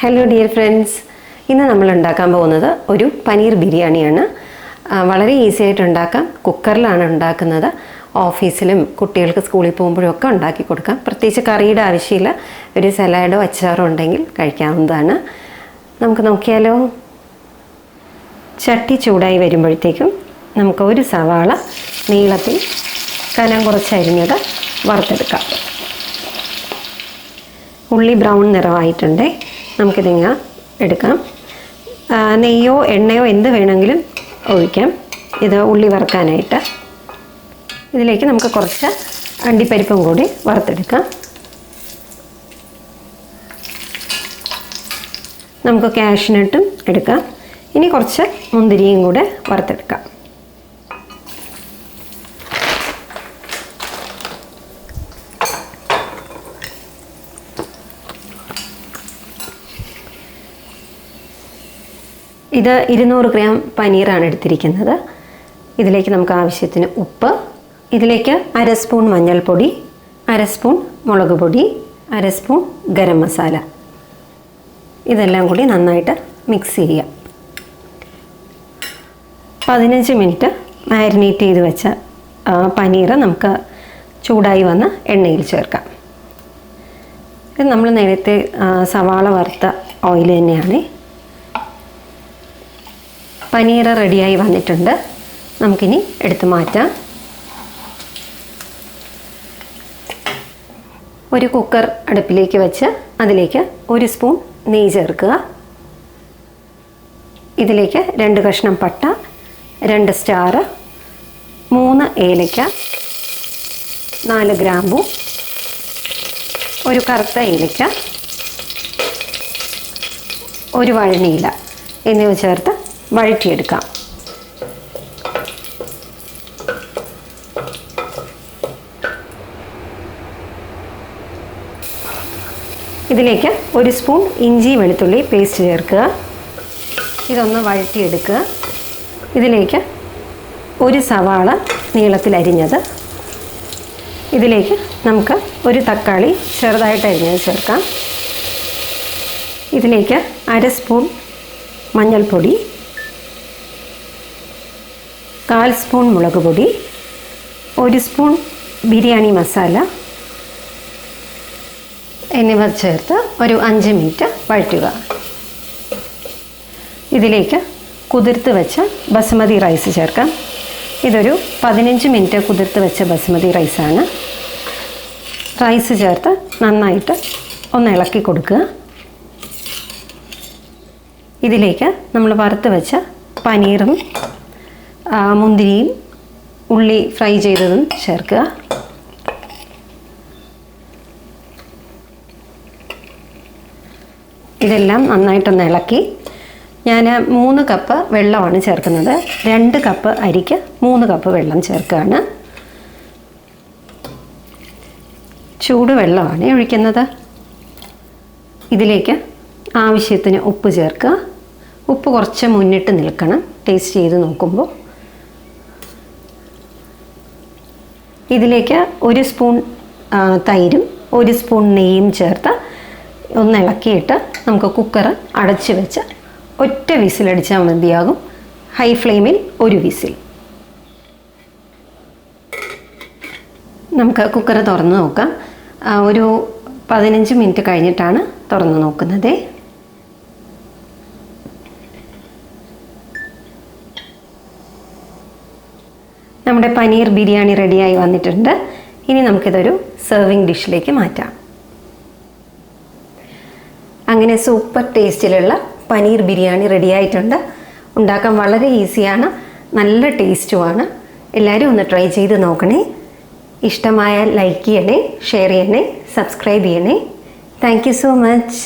Hello dear friends ഇന്ന് നമ്മൾ ഉണ്ടാക്കാൻ പോകുന്നത് ഒരു പനീർ ബിരിയാണിയാണ്. വളരെ ഈസി ആയിട്ട് ഉണ്ടാക്കാം. കുക്കറിലാണ് ഉണ്ടാക്കുന്നത്. ഓഫീസിലും കുട്ടികൾക്ക് സ്കൂളിൽ പോകുമ്പോഴും ഒക്കെ ഉണ്ടാക്കി കൊടുക്കാം. പ്രത്യേകിച്ച് കറിയുടെ ആവശ്യമില്ല. ഒരു സലാഡോ അച്ചാറോ ഉണ്ടെങ്കിൽ കഴിക്കാവുന്നതാണ്. നമുക്ക് നോക്കിയാലോ? ചട്ടി ചൂടായി വരുമ്പോഴത്തേക്കും നമുക്ക് ഒരു സവാള നീളത്തിൽ കനം കുറച്ചരിഞ്ഞത് വറുത്തെടുക്കാം. ഉള്ളി ബ്രൗൺ നിറമായിട്ടുണ്ട്. നമുക്കിതിങ്ങ എടുക്കാം. നെയ്യോ എണ്ണയോ എന്ത് വേണമെങ്കിലും ഒഴിക്കാം. ഇത് ഉള്ളി വറുക്കാനായിട്ട്. ഇതിലേക്ക് നമുക്ക് കുറച്ച് അണ്ടിപ്പരിപ്പും കൂടി വറുത്തെടുക്കാം. നമുക്ക് ക്യാഷിനട്ടും എടുക്കാം. ഇനി കുറച്ച് മുന്തിരിയും കൂടെ വറുത്തെടുക്കാം. ഇത് ഇരുന്നൂറ് ഗ്രാം പനീറാണ് എടുത്തിരിക്കുന്നത്. ഇതിലേക്ക് നമുക്ക് ആവശ്യത്തിന് ഉപ്പ് ഇതിലേക്ക് അര സ്പൂൺ മഞ്ഞൾപ്പൊടി അര സ്പൂൺ മുളക് പൊടി അര സ്പൂൺ ഗരം മസാല. ഇതെല്ലാം കൂടി നന്നായിട്ട് മിക്സ് ചെയ്യാം പതിനഞ്ച് മിനിറ്റ് മാരിനേറ്റ് ചെയ്ത് വെച്ച പനീർ നമുക്ക് ചൂടായി വന്ന് എണ്ണയിൽ ചേർക്കാം. ഇത് നമ്മൾ നേരത്തെ സവാള വറുത്ത ഓയിൽ തന്നെയാണ്. പനീർ റെഡിയായി വന്നിട്ടുണ്ട്. നമുക്കിനി എടുത്ത് മാറ്റാം. ഒരു കുക്കർ അടുപ്പിലേക്ക് വെച്ച് അതിലേക്ക് ഒരു സ്പൂൺ നെയ്യ് ചേർക്കുക. ഇതിലേക്ക് രണ്ട് കഷ്ണം പട്ട രണ്ട് സ്റ്റാർ മൂന്ന് ഏലക്ക നാല് ഗ്രാമ്പു ഒരു കറുത്ത ഏലക്ക ഒരു വഴണിയില എന്നിവ ചേർത്ത് വഴറ്റിയെടുക്കാം. ഇതിലേക്ക് ഒരു സ്പൂൺ ഇഞ്ചി വെളുത്തുള്ളി പേസ്റ്റ് ചേർക്കുക. ഇതൊന്ന് വഴറ്റിയെടുക്കുക. ഇതിലേക്ക് ഒരു സവാള നീളത്തിൽ അരിഞ്ഞത്. ഇതിലേക്ക് നമുക്ക് ഒരു തക്കാളി ചെറുതായിട്ട് അരിഞ്ഞത് ചേർക്കാം. ഇതിലേക്ക് അര സ്പൂൺ മഞ്ഞൾപ്പൊടി കാൽ സ്പൂൺ മുളക് പൊടി ഒരു സ്പൂൺ ബിരിയാണി മസാല എന്നിവ ചേർത്ത് ഒരു അഞ്ച് മിനിറ്റ് വഴറ്റുക. ഇതിലേക്ക് കുതിർത്ത് വെച്ച ബസുമതി റൈസ് ചേർക്കാം. ഇതൊരു പതിനഞ്ച് മിനിറ്റ് കുതിർത്ത് വെച്ച ബസുമതി റൈസാണ്. റൈസ് ചേർത്ത് നന്നായിട്ട് ഒന്ന് ഇളക്കി കൊടുക്കുക. ഇതിലേക്ക് നമ്മൾ വറുത്ത് വെച്ച പനീറും മുന്തിരിയും ഉള്ളി ഫ്രൈ ചെയ്തതും ചേർക്കുക. ഇതെല്ലാം നന്നായിട്ടൊന്ന് ഇളക്കി. ഞാൻ മൂന്ന് കപ്പ് വെള്ളമാണ് ചേർക്കുന്നത്. രണ്ട് കപ്പ് അരിക്ക് മൂന്ന് കപ്പ് വെള്ളം ചേർക്കുകയാണ്. ചൂടുവെള്ളമാണ് ഒഴിക്കുന്നത്. ഇതിലേക്ക് ആവശ്യത്തിന് ഉപ്പ് ചേർക്കുക. ഉപ്പ് കുറച്ച് മുന്നിട്ട് നിൽക്കണം. ടേസ്റ്റ് ചെയ്ത് നോക്കുമ്പോൾ. ഇതിലേക്ക് ഒരു സ്പൂൺ തൈരും ഒരു സ്പൂൺ നെയ്യും ചേർത്ത് ഒന്ന് ഇളക്കിയിട്ട് നമുക്ക് കുക്കർ അടച്ചു വെച്ച് ഒറ്റ വിസിലടിച്ചാൽ മതിയാകും. ഹൈ ഫ്ലെയിമിൽ ഒരു വിസിൽ. നമുക്ക് കുക്കർ തുറന്ന് നോക്കാം. ഒരു പതിനഞ്ച് മിനിറ്റ് കഴിഞ്ഞിട്ടാണ് തുറന്ന് നോക്കുന്നത്. നമ്മുടെ പനീർ ബിരിയാണി റെഡിയായി വന്നിട്ടുണ്ട്. ഇനി നമുക്കിതൊരു സെർവിങ് ഡിഷിലേക്ക് മാറ്റാം. അങ്ങനെ സൂപ്പർ ടേസ്റ്റിലുള്ള പനീർ ബിരിയാണി റെഡിയായിട്ടുണ്ട് ഉണ്ടാക്കാൻ വളരെ ഈസിയാണ് നല്ല ടേസ്റ്റുമാണ് എല്ലാവരും ഒന്ന് ട്രൈ ചെയ്ത് നോക്കണേ. ഇഷ്ടമായാൽ ലൈക്ക് ചെയ്യണേ ഷെയർ ചെയ്യണേ സബ്സ്ക്രൈബ് ചെയ്യണേ. Thank so much